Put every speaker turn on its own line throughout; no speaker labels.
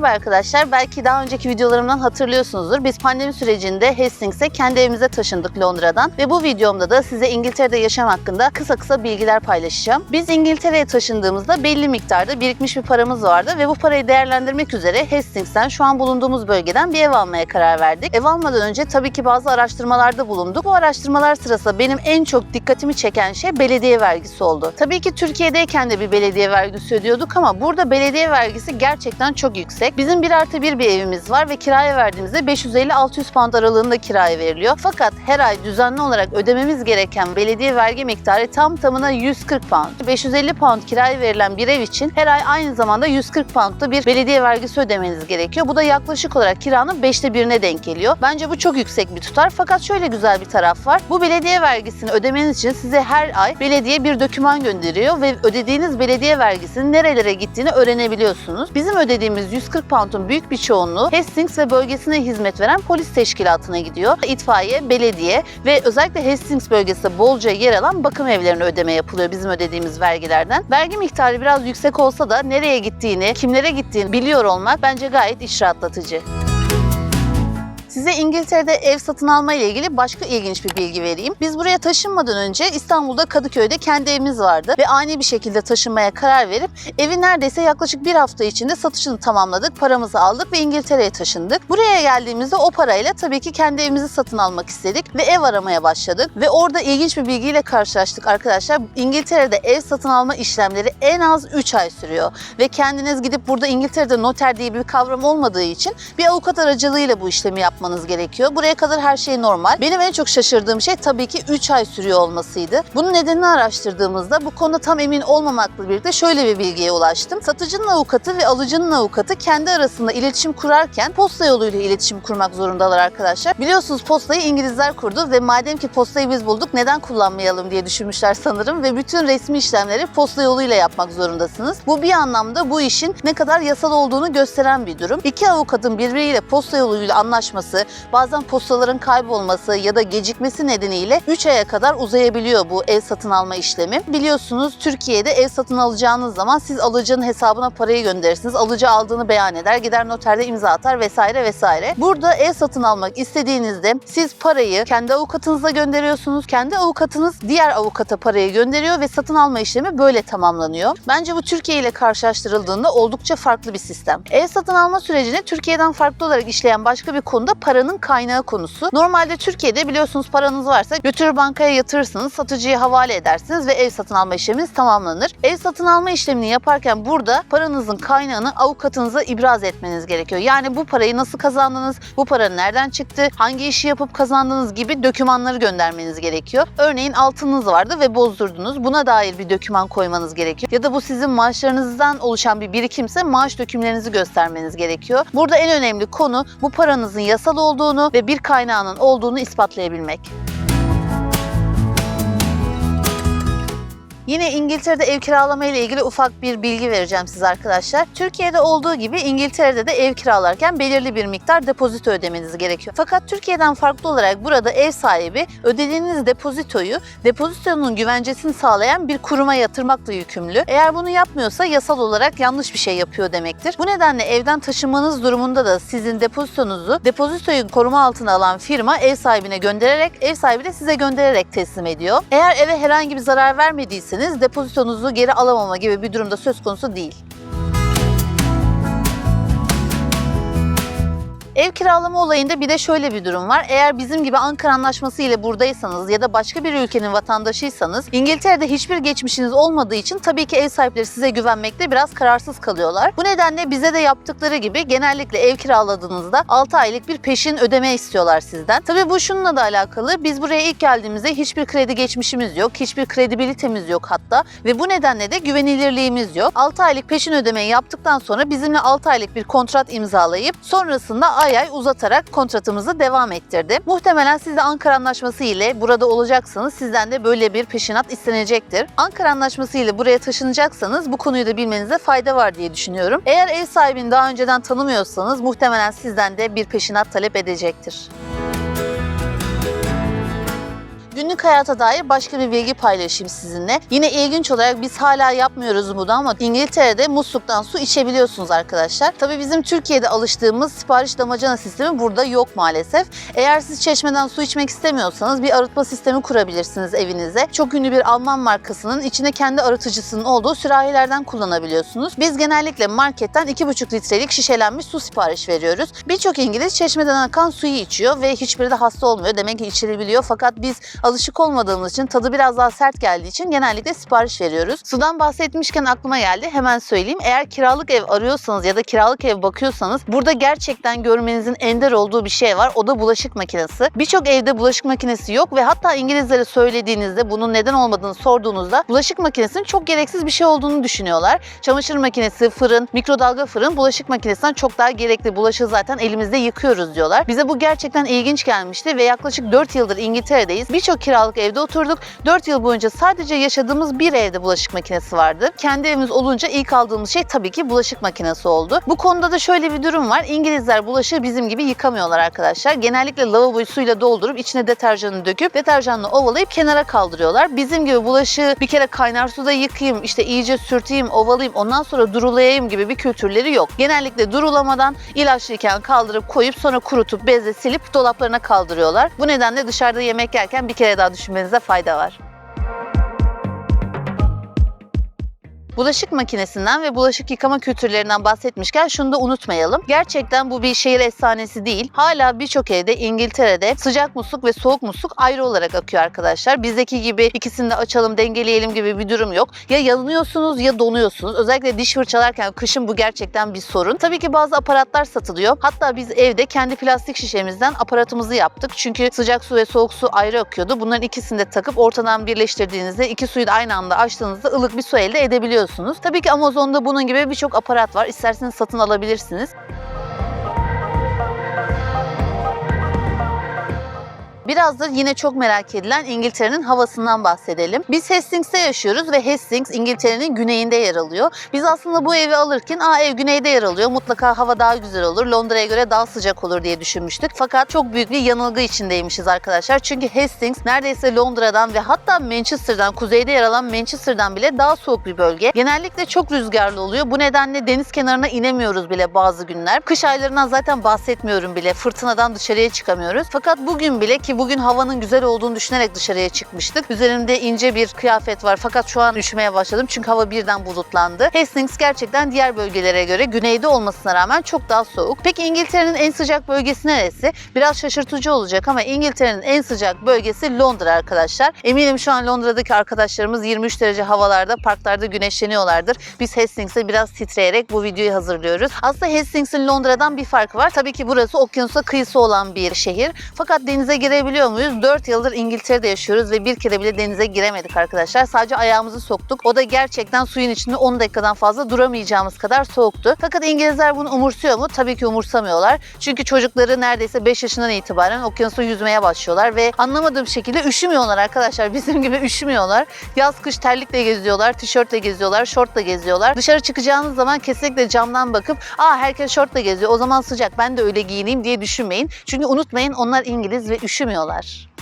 Merhaba arkadaşlar. Belki daha önceki videolarımdan hatırlıyorsunuzdur. Biz pandemi sürecinde Hastings'e kendi evimize taşındık Londra'dan ve bu videomda da size İngiltere'de yaşam hakkında kısa kısa bilgiler paylaşacağım. Biz İngiltere'ye taşındığımızda belli miktarda birikmiş bir paramız vardı ve bu parayı değerlendirmek üzere Hastings'ten şu an bulunduğumuz bölgeden bir ev almaya karar verdik. Ev almadan önce tabii ki bazı araştırmalarda bulunduk. Bu araştırmalar sırasında benim en çok dikkatimi çeken şey belediye vergisi oldu. Tabii ki Türkiye'deyken de bir belediye vergisi ödüyorduk ama burada belediye vergisi gerçekten çok yüksek. Bizim bir artı bir bir evimiz var ve kiraya verdiğimizde 550-600 pound aralığında kiraya veriliyor. Fakat her ay düzenli olarak ödememiz gereken belediye vergi miktarı tam tamına 140 pound. 550 pound kiraya verilen bir ev için her ay aynı zamanda 140 poundda bir belediye vergisi ödemeniz gerekiyor. Bu da yaklaşık olarak kiranın 5'te birine denk geliyor. Bence bu çok yüksek bir tutar. Fakat şöyle güzel bir taraf var. Bu belediye vergisini ödemeniz için size her ay belediye bir doküman gönderiyor ve ödediğiniz belediye vergisinin nerelere gittiğini öğrenebiliyorsunuz. Bizim ödediğimiz 140 pound'un büyük bir çoğunluğu Hastings ve bölgesine hizmet veren polis teşkilatına gidiyor. İtfaiye, belediye ve özellikle Hastings bölgesinde bolca yer alan bakım evlerine ödeme yapılıyor bizim ödediğimiz vergilerden. Vergi miktarı biraz yüksek olsa da nereye gittiğini, kimlere gittiğini biliyor olmak bence gayet iş rahatlatıcı. Size İngiltere'de ev satın alma ile ilgili başka ilginç bir bilgi vereyim. Biz buraya taşınmadan önce İstanbul'da Kadıköy'de kendi evimiz vardı ve ani bir şekilde taşınmaya karar verip evi neredeyse yaklaşık bir hafta içinde satışını tamamladık, paramızı aldık ve İngiltere'ye taşındık. Buraya geldiğimizde o parayla tabii ki kendi evimizi satın almak istedik ve ev aramaya başladık ve orada ilginç bir bilgiyle karşılaştık arkadaşlar. İngiltere'de ev satın alma işlemleri en az 3 ay sürüyor ve kendiniz gidip burada İngiltere'de noter diye bir kavram olmadığı için bir avukat aracılığıyla bu işlemi yapmanız gerekiyor. Buraya kadar her şey normal. Benim en çok şaşırdığım şey tabii ki 3 ay sürüyor olmasıydı. Bunun nedenini araştırdığımızda bu konuda tam emin olmamakla birlikte şöyle bir bilgiye ulaştım. Satıcının avukatı ve alıcının avukatı kendi arasında iletişim kurarken posta yoluyla iletişim kurmak zorundalar arkadaşlar. Biliyorsunuz postayı İngilizler kurdu ve madem ki postayı biz bulduk neden kullanmayalım diye düşünmüşler sanırım ve bütün resmi işlemleri posta yoluyla yapmak zorundasınız. Bu bir anlamda bu işin ne kadar yasal olduğunu gösteren bir durum. İki avukatın birbiriyle posta yoluyla anlaşması, bazen postaların kaybolması ya da gecikmesi nedeniyle 3 aya kadar uzayabiliyor bu ev satın alma işlemi. Biliyorsunuz Türkiye'de ev satın alacağınız zaman siz alıcının hesabına parayı gönderirsiniz. Alıcı aldığını beyan eder, gider noterde imza atar vesaire vesaire. Burada ev satın almak istediğinizde siz parayı kendi avukatınıza gönderiyorsunuz. Kendi avukatınız diğer avukata parayı gönderiyor ve satın alma işlemi böyle tamamlanıyor. Bence bu Türkiye ile karşılaştırıldığında oldukça farklı bir sistem. Ev satın alma sürecini Türkiye'den farklı olarak işleyen başka bir konu da paranın kaynağı konusu. Normalde Türkiye'de biliyorsunuz paranız varsa götürür bankaya yatırırsınız, satıcıya havale edersiniz ve ev satın alma işleminiz tamamlanır. Ev satın alma işlemini yaparken burada paranızın kaynağını avukatınıza ibraz etmeniz gerekiyor. Yani bu parayı nasıl kazandınız, bu para nereden çıktı, hangi işi yapıp kazandınız gibi dokümanları göndermeniz gerekiyor. Örneğin altınınız vardı ve bozdurdunuz. Buna dair bir doküman koymanız gerekiyor. Ya da bu sizin maaşlarınızdan oluşan bir birikimse maaş dökümlerinizi göstermeniz gerekiyor. Burada en önemli konu bu paranızın yasal olduğunu ve bir kaynağının olduğunu ispatlayabilmek. Yine İngiltere'de ev kiralama ile ilgili ufak bir bilgi vereceğim size arkadaşlar. Türkiye'de olduğu gibi İngiltere'de de ev kiralarken belirli bir miktar depozito ödemeniz gerekiyor. Fakat Türkiye'den farklı olarak burada ev sahibi ödediğiniz depozitoyu depozitonun güvencesini sağlayan bir kuruma yatırmakla yükümlü. Eğer bunu yapmıyorsa yasal olarak yanlış bir şey yapıyor demektir. Bu nedenle evden taşınmanız durumunda da sizin depozitonuzu depozitoyu koruma altına alan firma ev sahibine göndererek ev sahibi de size göndererek teslim ediyor. Eğer eve herhangi bir zarar vermediyseniz depozitonuzu geri alamama gibi bir durumda söz konusu değil. Ev kiralama olayında bir de şöyle bir durum var. Eğer bizim gibi Ankara Anlaşması ile buradaysanız ya da başka bir ülkenin vatandaşıysanız İngiltere'de hiçbir geçmişiniz olmadığı için tabii ki ev sahipleri size güvenmekte biraz kararsız kalıyorlar. Bu nedenle bize de yaptıkları gibi genellikle ev kiraladığınızda 6 aylık bir peşin ödeme istiyorlar sizden. Tabii bu şununla da alakalı. Biz buraya ilk geldiğimizde hiçbir kredi geçmişimiz yok, hiçbir kredibilitemiz yok hatta ve bu nedenle de güvenilirliğimiz yok. 6 aylık peşin ödemeyi yaptıktan sonra bizimle 6 aylık bir kontrat imzalayıp sonrasında ay ay uzatarak kontratımızı devam ettirdi. Muhtemelen siz de Ankara Anlaşması ile burada olacaksanız sizden de böyle bir peşinat istenecektir. Ankara Anlaşması ile buraya taşınacaksanız bu konuyu da bilmenize fayda var diye düşünüyorum. Eğer ev sahibini daha önceden tanımıyorsanız muhtemelen sizden de bir peşinat talep edecektir. Günlük hayata dair başka bir bilgi paylaşayım sizinle. Yine ilginç olarak biz hala yapmıyoruz bunu ama İngiltere'de musluktan su içebiliyorsunuz arkadaşlar. Tabii bizim Türkiye'de alıştığımız sipariş damacana sistemi burada yok maalesef. Eğer siz çeşmeden su içmek istemiyorsanız bir arıtma sistemi kurabilirsiniz evinize. Çok ünlü bir Alman markasının içine kendi arıtıcısının olduğu sürahilerden kullanabiliyorsunuz. Biz genellikle marketten 2,5 litrelik şişelenmiş su sipariş veriyoruz. Birçok İngiliz çeşmeden akan suyu içiyor ve hiçbiri de hasta olmuyor. Demek ki içilebiliyor fakat biz alışık olmadığımız için tadı biraz daha sert geldiği için genellikle sipariş veriyoruz. Sudan bahsetmişken aklıma geldi hemen söyleyeyim. Eğer kiralık ev arıyorsanız ya da kiralık ev bakıyorsanız burada gerçekten görmenizin ender olduğu bir şey var. O da bulaşık makinesi. Birçok evde bulaşık makinesi yok ve hatta İngilizlere söylediğinizde bunun neden olmadığını sorduğunuzda bulaşık makinesinin çok gereksiz bir şey olduğunu düşünüyorlar. Çamaşır makinesi, fırın, mikrodalga fırın bulaşık makinesinden çok daha gerekli. Bulaşığı zaten elimizde yıkıyoruz diyorlar. Bize bu gerçekten ilginç gelmişti ve yaklaşık 4 yıldır İngiltere'deyiz. Birçok kiralık evde oturduk. 4 yıl boyunca sadece yaşadığımız bir evde bulaşık makinesi vardı. Kendi evimiz olunca ilk aldığımız şey tabii ki bulaşık makinesi oldu. Bu konuda da şöyle bir durum var. İngilizler bulaşığı bizim gibi yıkamıyorlar arkadaşlar. Genellikle lavaboyu suyla doldurup içine deterjanı döküp deterjanla ovalayıp kenara kaldırıyorlar. Bizim gibi bulaşığı bir kere kaynar suda yıkayayım, işte iyice sürteyim, ovalayayım, ondan sonra durulayayım gibi bir kültürleri yok. Genellikle durulamadan ilaçlıyken kaldırıp koyup sonra kurutup bezle silip dolaplarına kaldırıyorlar. Bu nedenle dışarıda yemek yerken bir kere daha düşünmenize fayda var. Bulaşık makinesinden ve bulaşık yıkama kültürlerinden bahsetmişken şunu da unutmayalım. Gerçekten bu bir şehir efsanesi değil. Hala birçok evde İngiltere'de sıcak musluk ve soğuk musluk ayrı olarak akıyor arkadaşlar. Bizdeki gibi ikisini de açalım, dengeleyelim gibi bir durum yok. Ya yanıyorsunuz ya donuyorsunuz. Özellikle diş fırçalarken kışın bu gerçekten bir sorun. Tabii ki bazı aparatlar satılıyor. Hatta biz evde kendi plastik şişemizden aparatımızı yaptık. Çünkü sıcak su ve soğuk su ayrı akıyordu. Bunların ikisini de takıp ortadan birleştirdiğinizde iki suyu da aynı anda açtığınızda ılık bir su elde edebiliyorsunuz. Tabii ki Amazon'da bunun gibi birçok aparat var. İsterseniz satın alabilirsiniz. Biraz da yine çok merak edilen İngiltere'nin havasından bahsedelim. Biz Hastings'te yaşıyoruz ve Hastings İngiltere'nin güneyinde yer alıyor. Biz aslında bu evi alırken aa ev güneyde yer alıyor. Mutlaka hava daha güzel olur. Londra'ya göre daha sıcak olur diye düşünmüştük. Fakat çok büyük bir yanılgı içindeymişiz arkadaşlar. Çünkü Hastings neredeyse Londra'dan ve hatta Manchester'dan, kuzeyde yer alan Manchester'dan bile daha soğuk bir bölge. Genellikle çok rüzgarlı oluyor. Bu nedenle deniz kenarına inemiyoruz bile bazı günler. Kış aylarından zaten bahsetmiyorum bile. Fırtınadan dışarıya çıkamıyoruz. Fakat bugün bile ki bugün havanın güzel olduğunu düşünerek dışarıya çıkmıştık. Üzerimde ince bir kıyafet var fakat şu an üşümeye başladım çünkü hava birden bulutlandı. Hastings gerçekten diğer bölgelere göre güneyde olmasına rağmen çok daha soğuk. Peki İngiltere'nin en sıcak bölgesi neresi? Biraz şaşırtıcı olacak ama İngiltere'nin en sıcak bölgesi Londra arkadaşlar. Eminim şu an Londra'daki arkadaşlarımız 23 derece havalarda parklarda güneşleniyorlardır. Biz Hastings'e biraz titreyerek bu videoyu hazırlıyoruz. Aslında Hastings'in Londra'dan bir farkı var. Tabii ki burası okyanusa kıyısı olan bir şehir. Fakat denize girebiliyor muyuz? 4 yıldır İngiltere'de yaşıyoruz ve bir kere bile denize giremedik arkadaşlar. Sadece ayağımızı soktuk. O da gerçekten suyun içinde 10 dakikadan fazla duramayacağımız kadar soğuktu. Fakat İngilizler bunu umursuyor mu? Tabii ki umursamıyorlar. Çünkü çocukları neredeyse 5 yaşından itibaren okyanusta yüzmeye başlıyorlar ve anlamadığım şekilde üşümüyorlar arkadaşlar. Bizim gibi üşümüyorlar. Yaz kış terlikle geziyorlar, tişörtle geziyorlar, şortla geziyorlar. Dışarı çıkacağınız zaman kesinlikle camdan bakıp aa herkes şortla geziyor o zaman sıcak ben de öyle giyineyim diye düşünmeyin. Çünkü unutmayın onlar İngiliz ve üşümüyorlar.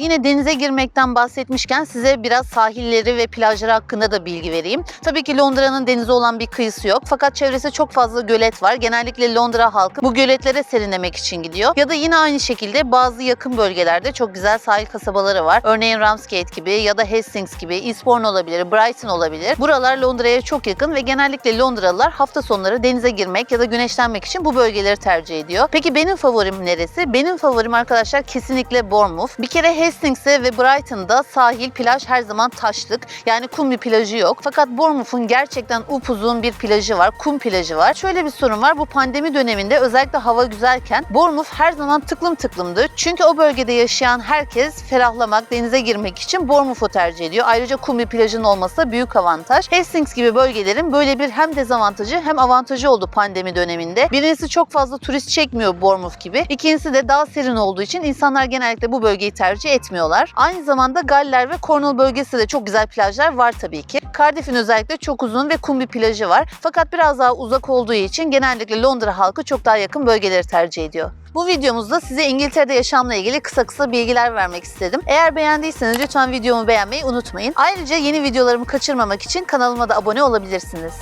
Yine denize girmekten bahsetmişken size biraz sahilleri ve plajları hakkında da bilgi vereyim. Tabii ki Londra'nın denize olan bir kıyısı yok. Fakat çevresi çok fazla gölet var. Genellikle Londra halkı bu göletlere serinlemek için gidiyor. Ya da yine aynı şekilde bazı yakın bölgelerde çok güzel sahil kasabaları var. Örneğin Ramsgate gibi ya da Hastings gibi, Eastbourne olabilir, Brighton olabilir. Buralar Londra'ya çok yakın ve genellikle Londralılar hafta sonları denize girmek ya da güneşlenmek için bu bölgeleri tercih ediyor. Peki benim favorim neresi? Benim favorim arkadaşlar kesinlikle Bournemouth. Bir kere Hastings'e ve Brighton'da sahil, plaj her zaman taşlık. Yani kum bir plajı yok. Fakat Bournemouth'un gerçekten upuzun bir plajı var. Kum plajı var. Şöyle bir sorun var. Bu pandemi döneminde özellikle hava güzelken Bournemouth her zaman tıklım tıklımdı. Çünkü o bölgede yaşayan herkes ferahlamak, denize girmek için Bournemouth'u tercih ediyor. Ayrıca kum bir plajın olması da büyük avantaj. Hastings gibi bölgelerin böyle bir hem dezavantajı hem avantajı oldu pandemi döneminde. Birincisi çok fazla turist çekmiyor Bournemouth gibi. İkincisi de daha serin olduğu için insanlar genellikle bu bölgeyi tercih etmiyor yetmiyorlar. Aynı zamanda Galler ve Cornwall bölgesinde de çok güzel plajlar var tabii ki. Cardiff'in özellikle çok uzun ve kum bir plajı var. Fakat biraz daha uzak olduğu için genellikle Londra halkı çok daha yakın bölgeleri tercih ediyor. Bu videomuzda size İngiltere'de yaşamla ilgili kısa kısa bilgiler vermek istedim. Eğer beğendiyseniz lütfen videomu beğenmeyi unutmayın. Ayrıca yeni videolarımı kaçırmamak için kanalıma da abone olabilirsiniz.